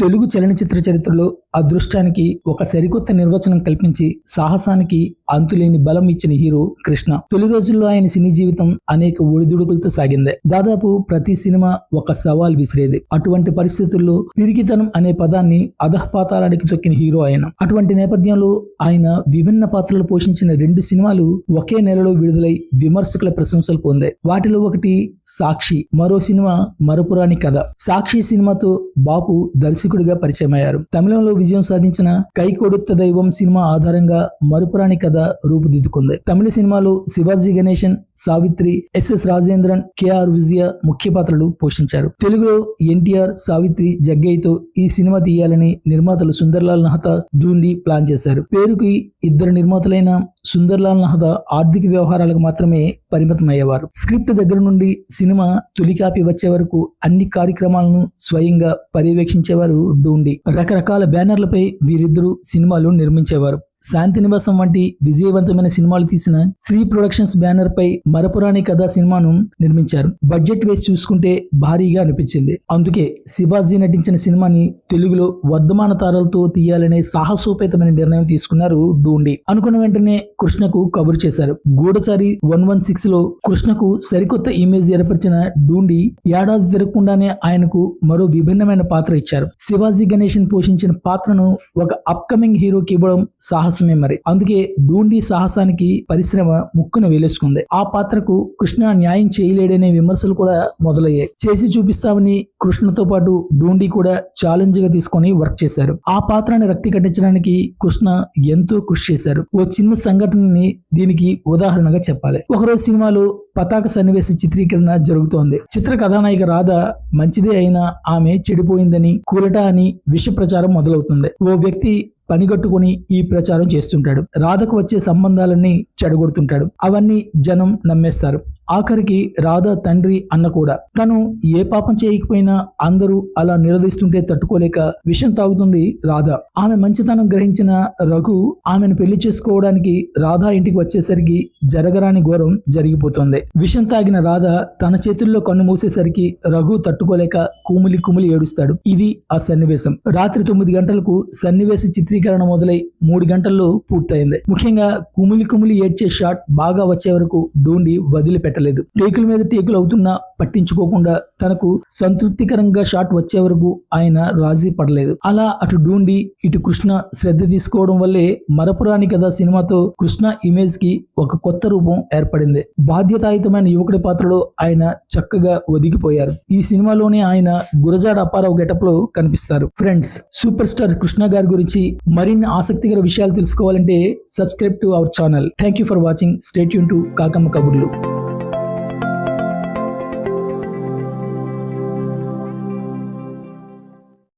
తెలుగు చలనచిత్ర చరిత్రలో అదృష్టానికి ఒక సరికొత్త నిర్వచనం కల్పించి సాహసానికి అంతులేని బలం ఇచ్చిన హీరో కృష్ణ. తొలి రోజుల్లో ఆయన సినీ జీవితం అనేక ఒడిదుడుకులతో సాగింది. దాదాపు ప్రతి సినిమా ఒక సవాల్ విసిరేది. అటువంటి పరిస్థితుల్లో పిరికితనం అనే పదాన్ని అధఃపాతాలానికి తొక్కిన హీరో ఆయన. అటువంటి నేపథ్యంలో ఆయన విభిన్న పాత్రలు పోషించిన రెండు సినిమాలు ఒకే నెలలో విడుదలై విమర్శకుల ప్రశంసలు పొందాయి. వాటిలో ఒకటి సాక్షి మరో సినిమా మరపురాని కథ. సాక్షి సినిమాతో బాపు దర్శకుడిగా పరిచయం అయ్యారు తమిళంలో విజయం సాధించిన కైకొడుత్త దైవం సినిమా ఆధారంగా మరుపురాని కథ రూపుదిద్దుకుంది. తమిళ సినిమాలో శివాజీ గణేశన్ సావిత్రి ఎస్ఎస్ రాజేంద్రన్ కేఆర్ విజయ ముఖ్య పాత్రలు పోషించారు. తెలుగులో ఎన్టీఆర్ సావిత్రి జగ్గయ్యతో ఈ సినిమా తీయాలని నిర్మాతలు సుందర్లాల్ నహతా జూన్లీ ప్లాన్ చేశారు. పేరుకి ఇద్దరు నిర్మాతలైన సుందర్లాల్ నహదా ఆర్థిక వ్యవహారాలకు మాత్రమే పరిమితమయ్యేవారు. స్క్రిప్ట్ దగ్గర నుండి సినిమా తొలి కాపీ వచ్చే వరకు అన్ని కార్యక్రమాలను స్వయంగా పర్యవేక్షించేవారు డూండి రకరకాల బ్యానర్లపై వీరిద్దరూ సినిమాలు నిర్మించేవారు. శాంతి నివాసం వంటి విజయవంతమైన సినిమాలు తీసిన శ్రీ ప్రొడక్షన్స్ బ్యానర్ పై మరపురాని కథ సినిమాను నిర్మించారు. బడ్జెట్ వేసి చూసుకుంటే భారీగా అనిపించింది. అందుకే శివాజీ నటించిన సినిమాని తెలుగులో వర్ధమాన తారలతో తీయాలనే సాహసోపేతమైన నిర్ణయం తీసుకున్నారు డూండి. అనుకున్న వెంటనే కృష్ణకు కబురు చేశారు. గూఢచారి వన్ వన్ సిక్స్లో కృష్ణకు సరికొత్త ఇమేజ్ ఏర్పరిచిన డూండి ఏడాది తిరగకుండానే ఆయనకు మరో విభిన్నమైన పాత్ర ఇచ్చారు. శివాజీ గణేషన్ పోషించిన పాత్రను ఒక అప్కమింగ్ హీరోకి ఇవ్వడం సాహసమే మరి. అందుకే డూండి సాహసానికి పరిశ్రమ ముక్కును వేలేసుకుంది. ఆ పాత్రకు కృష్ణ న్యాయం చేయలేడనే విమర్శలు కూడా మొదలయ్యాయి. చేసి చూపిస్తామని కృష్ణతో పాటు డూండి కూడా ఛాలెంజ్గా తీసుకొని వర్క్ చేశారు. ఆ పాత్రని రక్తి కట్టించడానికి కృష్ణ ఎంతో కృషి చేశారు. ఓ చిన్న సంఘటనని దీనికి ఉదాహరణగా చెప్పాలి. ఒకరోజు సినిమాలో పతాక సన్నివేశ చిత్రీకరణ జరుగుతోంది. చిత్ర కథానాయిక రాధ మంచిదే అయినా ఆమె చెడిపోయిందని కూరట అని విష ప్రచారం మొదలవుతుంది. ఓ వ్యక్తి పనిగట్టుకుని ఈ ప్రచారం చేస్తుంటాడు. రాధకు వచ్చే సంబంధాలన్నీ చెడగొడుతుంటాడు. అవన్నీ జనం నమ్మేస్తారు. ఆఖరికి రాధ తండ్రి అన్న కూడా. తను ఏ పాపం చేయకపోయినా అందరూ అలా నిలదీస్తుంటే తట్టుకోలేక విషం తాగుతుంది రాధ. ఆమె మంచితనం గ్రహించిన రఘు ఆమెను పెళ్ళి చేసుకోవడానికి రాధ ఇంటికి వచ్చేసరికి జరగరాని ఘోరం జరిగిపోతుంది. విషం తాగిన రాధ తన చేతుల్లో కన్ను మూసేసరికి రఘు తట్టుకోలేక కుమిలి కుమిలి ఏడుస్తాడు. ఇది ఆ సన్నివేశం. రాత్రి తొమ్మిది గంటలకు సన్నివేశ చిత్రీకరణ మొదలై మూడు గంటల్లో పూర్తయింది. ముఖ్యంగా కుమిలి కుమిలి ఏడ్చే షాట్ బాగా వచ్చే వరకు డూండి పట్టలేదు టేకుల మీద టేకులు అవుతున్నా పట్టించుకోకుండా తనకు సంతృప్తికరంగా షాట్ వచ్చే వరకు ఆయన రాజీ పడలేదు. అలా అటు డూండి ఇటు కృష్ణ శ్రద్ధ తీసుకోవడం వల్లే మరపురాని కథ సినిమాతో కృష్ణ ఇమేజ్కి ఒక కొత్త రూపం ఏర్పడింది. బాధ్యతాయుతమైన యువకుడి పాత్రలో ఆయన చక్కగా ఒదిగిపోయారు. ఈ సినిమాలోనే ఆయన గురజాడ అప్పారావు గెటప్లో కనిపిస్తారు. ఫ్రెండ్స్ సూపర్ స్టార్ కృష్ణ గారి గురించి మరిన్ని ఆసక్తికర విషయాలు తెలుసుకోవాలంటే subscribe to our channel. Thank you for watching. Stay Yoon to Kakamma కబుర్లు.